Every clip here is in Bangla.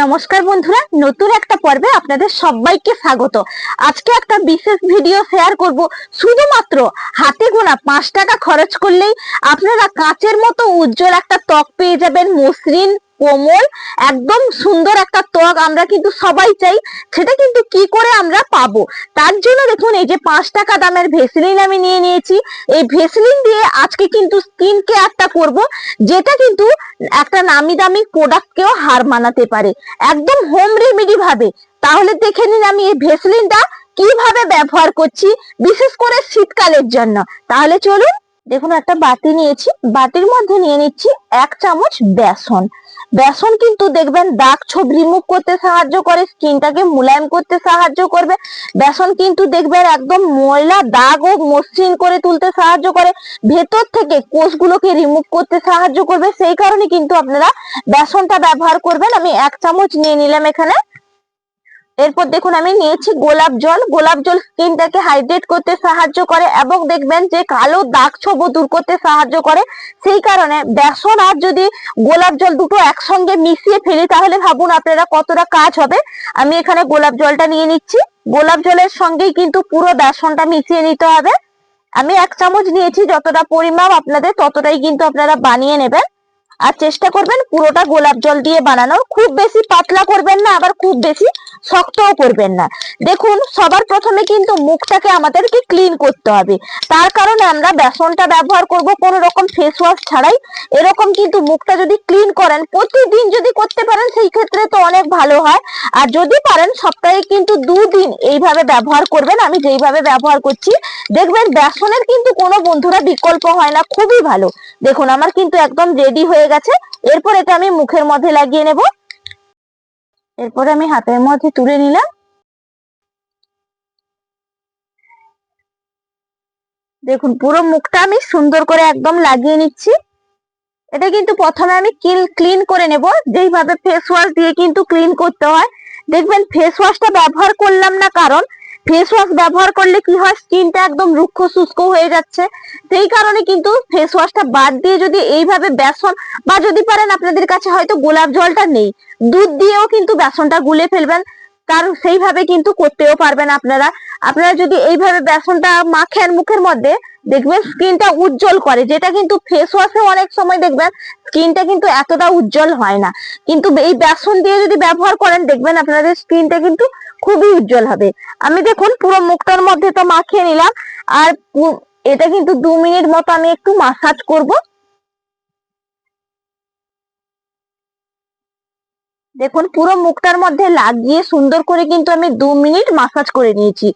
নমস্কার বন্ধুরা, নতুন একটা পর্বে আপনাদের সবাইকে স্বাগত। আজকে একটা বিশেষ ভিডিও শেয়ার করব। শুধুমাত্র হাতে গোনা পাঁচ টাকা খরচ করলেই আপনারা কাঁচের মতো উজ্জ্বল একটা ত্বক পেয়ে যাবেন, মসৃণ কোমল, একদম সুন্দর একটা ত্বক আমরা কিন্তু সবাই চাই, সেটা কিন্তু কি করে আমরা পাবো? তার জন্য দেখুন, এই যে পাঁচ টাকা দামের ভেসলিন আমি নিয়ে নিয়েছি। এই ভেসলিন দিয়ে আজকে কিন্তু স্কিন কেয়ারটা করব, যেটা কিন্তু একটা নামি দামি প্রোডাক্টকেও হার মানাতে পারে। একদম হোম রেমেডি ভাবে। তাহলে দেখে নিন আমি এই ভেসলিনটা কীভাবে ব্যবহার করছি, বিশেষ করে শীতকালের জন্য। তাহলে চলুন দেখুন, একটা বাটি নিয়েছি। বাটির মধ্যে নিয়ে নিচ্ছি এক চামচ বেসন। বেসন কিন্তু দেখবেন দাগ ছোপ রিমুভ করতে সাহায্য করে স্কিনটাকে মুলায়ম করতে সাহায্য করবে। বেসন কিন্তু দেখবেন একদম ময়লা, দাগ ও মসৃণ করে তুলতে সাহায্য করে। ভেতর থেকে কোষগুলোকে রিমুভ করতে সাহায্য করবে। সেই কারণে কিন্তু আপনারা বেসনটা ব্যবহার করবেন। আমি এক চামচ নিয়ে নিলাম এখানে। এরপর দেখুন, আমি নিয়েছি গোলাপ জল। গোলাপ জল স্কিনটাকে হাইড্রেট করতে সাহায্য করে এবং দেখবেন যে কালো দাগ ছোপ দূর করতে সাহায্য করে। সেই কারণে বেসন আর যদি গোলাপ জল দুটো একসঙ্গে মিশিয়ে ফেলি, তাহলে ভাবুন আপনারা কতটা কাজ হবে। আমি এখানে গোলাপ জলটা নিয়ে নিচ্ছি। গোলাপ জলের সঙ্গেই কিন্তু পুরো বেসনটা মিশিয়ে নিতে হবে। আমি এক চামচ নিয়েছি, যতটা পরিমাপ আপনাদের ততটাই কিন্তু আপনারা বানিয়ে নেবেন। আর চেষ্টা করবেন পুরোটা গোলাপ জল দিয়ে বানানোর খুব বেশি পাতলা করবেন না, আবার খুব বেশি শক্তও করবেন না। দেখুন, সবার প্রথমে কিন্তু মুখটাকে আমাদেরকে ক্লিন করতে হবে। তার কারণে আমরা বেসনটা ব্যবহার করব কোনো রকম ফেস ওয়াশ ছাড়াই। এরকম কিন্তু মুখটা যদি ক্লিন করেন, প্রতিদিন যদি করতে পারেন, সেই ক্ষেত্রে তো অনেক ভালো হয়। আর যদি পারেন, সপ্তাহে কিন্তু দুদিন এইভাবে ব্যবহার করবেন। আমি যেইভাবে ব্যবহার করছি, দেখবেন বেসনের কিন্তু কোনো বন্ধুরা বিকল্প হয় না, খুবই ভালো। দেখুন, আমার কিন্তু একদম রেডি হয়ে গেছে। এরপর এটা আমি মুখের মধ্যে লাগিয়ে নেব। এরপর আমি হাতের মধ্যে তুলে নিলাম। দেখুন, পুরো মুখটা আমি সুন্দর করে একদম লাগিয়ে নিচ্ছি। এটা কিন্তু প্রথমে আমি কিল ক্লিন করে নেব। যেইভাবে ফেস ওয়াশ দিয়ে কিন্তু ক্লিন করতে হয়। দেখবেন ফেস ওয়াশটা ব্যবহার করলাম না কারণ ফেস ওয়াশ ব্যবহার করলে কি হয়? স্কিনটা একদম রুক্ষ, শুষ্ক হয়ে যাচ্ছে। সেই কারণে কিন্তু ফেস ওয়াশটা বাদ দিয়ে যদি এইভাবে বেসন, বা যদি পারেন আপনাদের কাছে হয়তো গোলাপ জলটা নেই, দুধ দিয়েও কিন্তু বেসনটা গুলে ফেলবেন। কারণ সেইভাবে কিন্তু করতেও পারবেন আপনারা। আপনারা যদি এইভাবে বেসনটা মাখেন মুখের মধ্যে, দেখবেন স্কিনটা উজ্জ্বল করে, যেটা কিন্তু ফেস ওয়াশে অনেক সময় দেখবেন, স্কিনটা কিন্তু এতটা উজ্জ্বল হয় না। কিন্তু এই বেসন দিয়ে যদি ব্যবহার করেন, দেখবেন আপনাদের স্কিনটা কিন্তু খুবই উজ্জ্বল হবে। আমি দেখুন পুরো মুখটার মধ্যে তো মাখিয়ে নিলাম। আর এটা কিন্তু দু মিনিট মতো আমি একটু মাসাজ করব। দেখুন পুরো মুখটার মধ্যে লাগিয়ে সুন্দর করে কিন্তু আমি দু মিনিট মাসাজ করে নিয়েছি।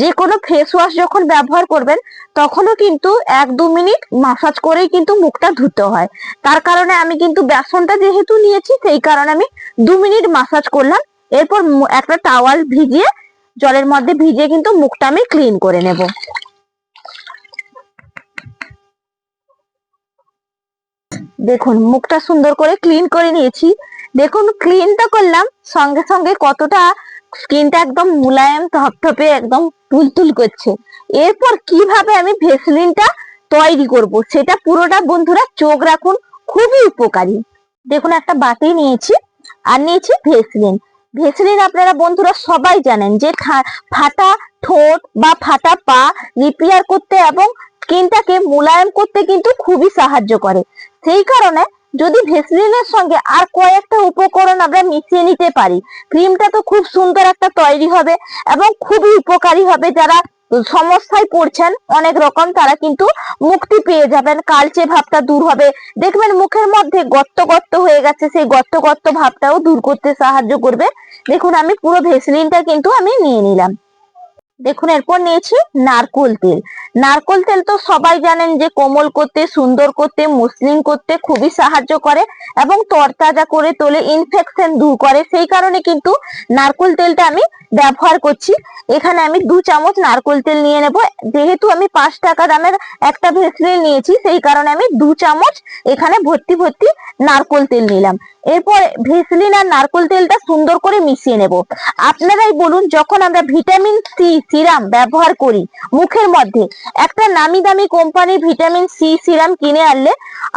যে কোনো ফেস ওয়াশ যখন ব্যবহার করবেন, তখনও কিন্তু এক দু মিনিট মাসাজ করেই কিন্তু মুখটা ধুতে হয়। তার কারণে আমি কিন্তু বেসনটা যেহেতু নিয়েছি, সেই কারণে আমি দু মিনিট মাসাজ করলাম। এরপর একটা টাওয়াল ভিজিয়ে জলের মধ্যে ভিজিয়ে কিন্তু মুখটা আমি ক্লিন করে নেব। দেখুন, মুখটা সুন্দর করে ক্লিন করে নিয়েছি। দেখুন ক্লিনটা করলাম, সঙ্গে সঙ্গে কতটা স্কিনটা একদম মুলায়ম, ধপধপে একদম তুলতুল করছে। এরপর কীভাবে আমি ভেসলিনটা তৈরি করব, সেটা পুরোটা বন্ধুরা চোখ রাখুন, খুবই উপকারী। দেখুন, একটা বাটি নিয়েছি, আর নিয়েছি ভেসলিন। ভেসলিন আপনারা বন্ধুরা সবাই জানেন যে ফাটা ঠোঁট বা ফাটা পা রিপেয়ার করতে এবং স্কিনটাকে মোলায়েম করতে কিন্তু খুবই সাহায্য করে। সেই কারণে যদি ভেসলিনের সঙ্গে আর কয়েকটা উপকরণ আমরা মিশিয়ে নিতে পারি, ক্রিমটা তো খুব সুন্দর একটা তৈরি হবে এবং খুবই উপকারী হবে যারা সমস্যায় পড়ছেন অনেক রকম, তারা কিন্তু মুক্তি পেয়ে যাবেন কালচে ভাবটা দূর হবে। দেখবেন মুখের মধ্যে গর্ত গর্ত হয়ে গেছে, সেই গর্ত গর্ত ভাবটাও দূর করতে সাহায্য করবে। দেখুন, আমি পুরো ভেসলিনটা কিন্তু আমি নিয়ে নিলাম। দেখুন, এরপর নিয়েছি নারকোল তেল। নারকোল তেল তো সবাই জানেন যে কোমল করতে, সুন্দর করতে মুসলিম করতে খুবই সাহায্য করে এবং তরতাজা করে তোলে ইনফেকশন দূর করে। সেই কারণে কিন্তু নারকোল তেলটা আমি ব্যবহার করছি। এখানে আমি দু চামচ নারকোল তেল নিয়ে নেব। যেহেতু আমি পাঁচ টাকা দামের একটা ভেসলিন নিয়েছি, সেই কারণে আমি দু চামচ এখানে ভর্তি ভর্তি নারকোল তেল নিলাম। এরপর ভেসলিন আর নারকোল তেলটা সুন্দর করে মিশিয়ে নেব। আপনারাই বলুন, যখন আমরা ভিটামিন সি সিরাম ব্যবহার করি মুখের মধ্যে, একটা নামি দামি কোম্পানির ভিটামিন সি সিরাম কিনে আনলে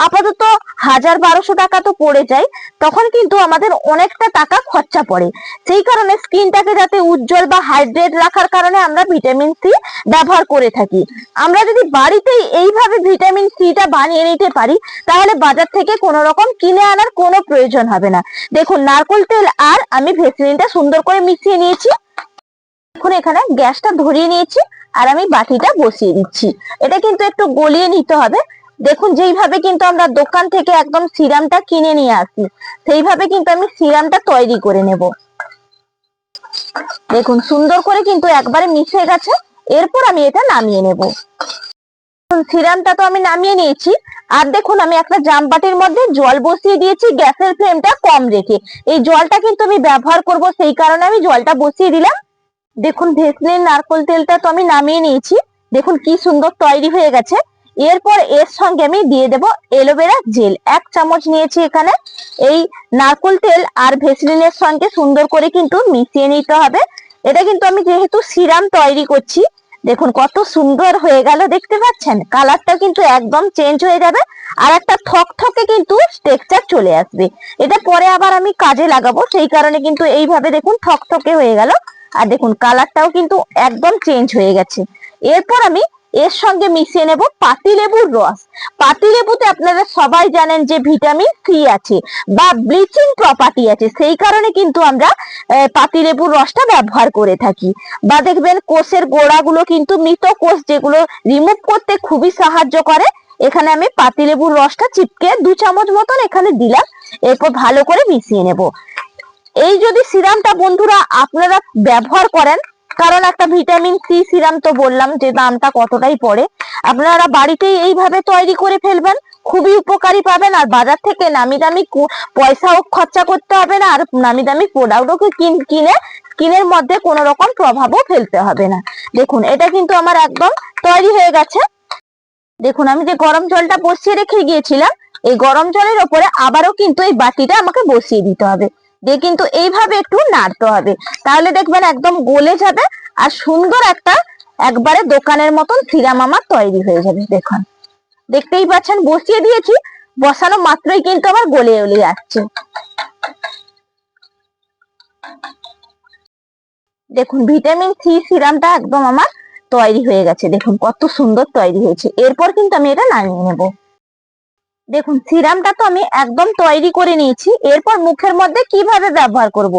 আপাতত হাজার বারোশো টাকা তো পড়ে যায়, তখন কিন্তু আমাদের অনেকটা টাকা খরচা পড়ে। সেই কারণে স্কিনটাকে যাতে উজ্জ্বল বা হাইড্রেট রাখার কারণে আমরা ভিটামিন সি ব্যবহার করে থাকি। আমরা যদি বাড়িতেই এইভাবে ভিটামিন সিটা বানিয়ে নিতে পারি, তাহলে বাজার থেকে কোনো রকম কিনে আনার কোনো প্রয়োজন হবে না। দেখুন, নারকোল তেল আর আমি ভেসলিনটা সুন্দর করে মিশিয়ে নিয়েছি। এখন এখানে গ্যাসটা ধরিয়ে নিয়েছি আর আমি বাটিটা বসিয়ে দিচ্ছি। এটা কিন্তু একটু গলিয়ে নিতে হবে। দেখুন, যেইভাবে কিন্তু আমরা দোকান থেকে একদম সিরামটা কিনে নিয়ে আসি, সেইভাবে কিন্তু আমি সিরামটা তৈরি করে নেব। দেখুন, সুন্দর করে কিন্তু একবারে মিশে গেছে। এরপর আমি এটা নামিয়ে নেব। সিরামটা তো আমি নামিয়ে নিয়েছি। আর দেখুন, আমি একটা জামবাটির মধ্যে জল বসিয়ে দিয়েছি, গ্যাসের ফ্লেমটা কম রেখে। এই জলটা কিন্তু আমি ব্যবহার করব সেই কারণে আমি জলটা বসিয়ে দিলাম। দেখুন, ভেসলিন নারকোল তেলটা তো আমি নামিয়ে নিয়েছি। দেখুন, কি সুন্দর তৈরি হয়ে গেছে। এরপর এর সঙ্গে আমি দিয়ে দেব এলোভেরা জেল। এক চামচ নিয়েছি এখানে। এই নারকোল তেল আর ভেসলিনের সঙ্গে সুন্দর করে কিন্তু মিশিয়ে নিতে হবে। এটা কিন্তু আমি যেহেতু সিরাম তৈরি করছি দেখুন, কত সুন্দর হয়ে গেল, দেখতে পাচ্ছেন? কালারটা কিন্তু একদম চেঞ্জ হয়ে যাবে, আর একটা থক থকে কিন্তু টেক্সচার চলে আসবে। এটা পরে আবার আমি কাজে লাগাবো, সেই কারণে কিন্তু এইভাবে দেখুন থক থকে হয়ে গেল, আর দেখুন, কালারটাও কিন্তু একদম চেঞ্জ হয়ে গেছে। এরপর আমি এর সঙ্গে মিশিয়ে নেব পাতিলেবুর রস। পাতিলেবুতে আপনারা সবাই জানেন যে ভিটামিন সি আছে বা ব্লিচিং প্রপার্টি আছে। সেই কারণে কিন্তু আমরা পাতিলেবুর রসটা ব্যবহার করে থাকি। বা দেখবেন কোষের গোড়াগুলো কিন্তু মৃত কোষ যেগুলো রিমুভ করতে খুবই সাহায্য করে। এখানে আমি পাতিলেবুর রসটা চিপকে দু চামচ মতন এখানে দিলাম। এরপর ভালো করে মিশিয়ে নেব। এই যদি সিরামটা বন্ধুরা আপনারা ব্যবহার করেন কারণ একটা ভিটামিন সি সিরাম তো বললাম, যে দামটা কতটাই পড়ে। আপনারা বাড়িতেই এইভাবে তৈরি করে ফেলবেন, খুবই উপকারী পাবেন। আর বাজার থেকে নামি দামি পয়সাও খরচা করতে হবে না, আর নামি দামি প্রোডাক্টও কিনে, স্কিনের মধ্যে কোনো রকম প্রভাবও ফেলতে হবে না। দেখুন, এটা কিন্তু আমার একদম তৈরি হয়ে গেছে। দেখুন, আমি যে গরম জলটা বসিয়ে রেখে গিয়েছিলাম, এই গরম জলের ওপরে আবারও কিন্তু এই বাটিটা আমাকে বসিয়ে দিতে হবে। দিয়ে কিন্তু এইভাবে একটু নাড়তে হবে। তাহলে দেখবেন একদম গলে যাবে আর সুন্দর একটা একবারে দোকানের মতন সিরাম আমার তৈরি হয়ে যাবে, দেখুন। দেখতেই পাচ্ছেন, বসিয়ে দিয়েছি, বসানো মাত্রই কিন্তু আমার গলে গলে যাচ্ছে। দেখুন, ভিটামিন সি সিরামটা একদম আমার তৈরি হয়ে গেছে, দেখুন কত সুন্দর তৈরি হয়েছে। এরপর কিন্তু আমি এটা নামিয়ে নেব। দেখুন সিরামটা তো আমি একদম তৈরি করে নিয়েছি। এরপর মুখের মধ্যে কীভাবে ব্যবহার করব।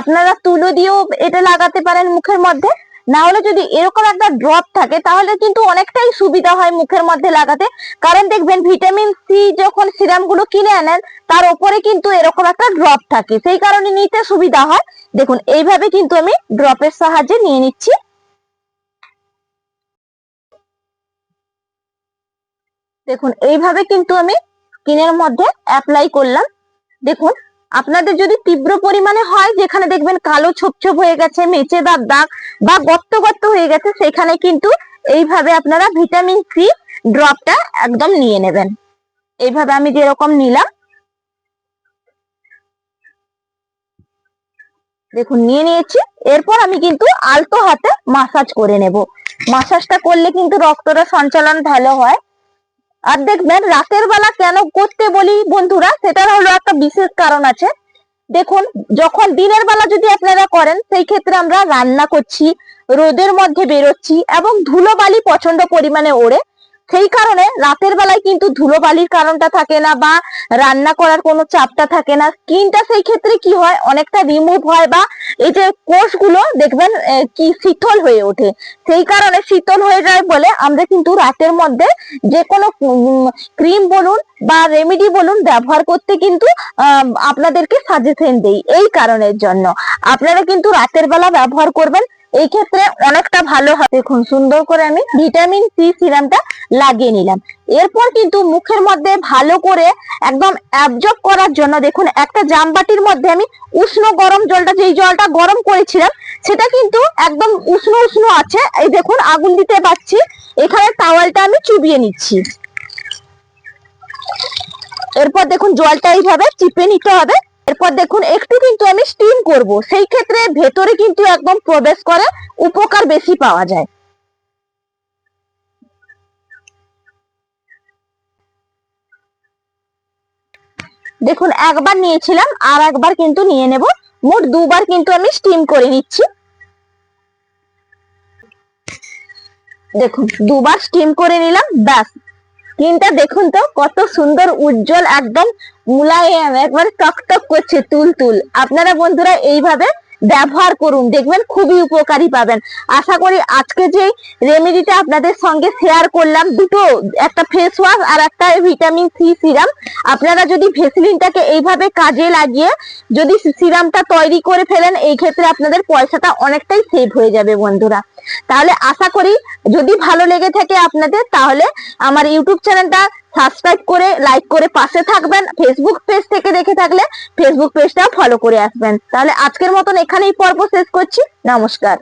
আপনারা তুলো দিয়েও এটা লাগাতে পারেন মুখের মধ্যে। না হলে যদি এরকম একটা ড্রপ থাকে, তাহলে কিন্তু অনেকটাই সুবিধা হয় মুখের মধ্যে লাগাতে। কারণ দেখবেন ভিটামিন সি যখন সিরামগুলো কিনে আনেন, তার উপরে কিন্তু এরকম একটা ড্রপ থাকে। সেই কারণে নিতে সুবিধা হয়। দেখুন, এইভাবে কিন্তু আমি ড্রপের সাহায্যে নিয়ে নিচ্ছি। দেখুন, এইভাবে কিন্তু আমি স্কিনের মধ্যে অ্যাপ্লাই করলাম। দেখুন, আপনাদের যদি তীব্র পরিমাণে হয়, যেখানে দেখবেন কালো ছোপ ছোপ হয়ে গেছে, মেচে দাগ দাগ বা গর্ত গর্ত হয়ে গেছে, সেখানে কিন্তু এইভাবে আপনারা ভিটামিন সি ড্রপটা একদম নিয়ে নেবেন। এইভাবে আমি যেরকম নিলাম, দেখুন নিয়ে নিয়েছি। এরপর আমি কিন্তু আলতো হাতে মাসাজ করে নেব। মাসাজটা করলে কিন্তু রক্তটা সঞ্চালন ভালো হয়। আর দেখবেন রাতের বেলা কেন করতে বলি বন্ধুরা সেটার হলো একটা বিশেষ কারণ আছে। দেখুন, যখন দিনের বেলা যদি আপনারা করেন, সেই ক্ষেত্রে আমরা রান্না করছি, রোদের মধ্যে বেরোচ্ছি এবং ধুলোবালি প্রচণ্ড পরিমাণে ওড়ে। সেই কারণে রাতের বেলায় কিন্তু ধুলোবালির কারণটা থাকে না বা রান্না করার কোনো চাপটা থাকে না। স্কিনটা সেই ক্ষেত্রে কি হয়? অনেকটা রিমুভ হয় বা এই যে কোষগুলো দেখবেন কি শীতল হয়ে ওঠে। সেই কারণে শীতল হয়ে যায় বলে আমরা কিন্তু রাতের মধ্যে যে কোনো ক্রিম বলুন বা রেমেডি বলুন ব্যবহার করতে কিন্তু আপনাদেরকে সাজেশন দেই। এই কারণের জন্য। আপনারা কিন্তু রাতের বেলা ব্যবহার করবেন। এই ক্ষেত্রে অনেকটা ভালো হবে দেখুন, সুন্দর করে আমি ভিটামিন সি সিরামটা লাগিয়ে নিলাম। এরপর কিন্তু মুখের মধ্যে ভালো করে একদম অ্যাবজর্ব করার জন্য দেখুন, একটা জামবাটির মধ্যে আমি উষ্ণ গরম জলটা, যেই জলটা গরম করেছিলাম, সেটা কিন্তু একদম উষ্ণ উষ্ণ আছে। এই দেখুন, আগুন দিতে পারছি। এখানে টাওয়ালটা আমি চুবিয়ে নিচ্ছি। এরপর দেখুন, জলটা এইভাবে চিপে নিতে হবে। এরপর দেখুন, একটু কিন্তু আমি স্টিম করব। সেই ক্ষেত্রে ভেতরে কিন্তু একদম প্রবেশ করে উপকার বেশি পাওয়া যায়। দেখুন, একবার নিয়েছিলাম, আর একবার কিন্তু নিয়ে নেব। মোট দুবার কিন্তু আমি স্টিম করে নিচ্ছি। দেখুন, দুবার স্টিম করে নিলাম, ব্যাস। স্কিনটা দেখুন তো, কত সুন্দর, উজ্জ্বল, একদম মুলায়ম, একবার টকটক করছে তুল তুল আপনারা বন্ধুরা, এইভাবে ব্যবহার করুন, দেখবেন খুবই উপকারী পাবেন। আশা করি আজকে যে রেমেডিটা আপনাদের সঙ্গে শেয়ার করলাম, দুটো, একটা ফেস ওয়াশ আর একটা ভিটামিন সি সিরাম আপনারা যদি ভেসলিনটাকে এইভাবে কাজে লাগিয়ে যদি সিরামটা তৈরি করে ফেলেন, এই ক্ষেত্রে আপনাদের পয়সাটা অনেকটাই সেভ হয়ে যাবে বন্ধুরা। তাহলে আশা করি যদি ভালো লেগে থাকে আপনাদের, তাহলে আমার ইউটিউব চ্যানেলটা সাবস্ক্রাইব করে লাইক করে পাশে থাকবেন ফেসবুক পেজ থেকে দেখে থাকলে ফেসবুক পেজটা ফলো করে আসবেন। তাহলে আজকের মতন এখানেই পর্ব শেষ করছি। নমস্কার।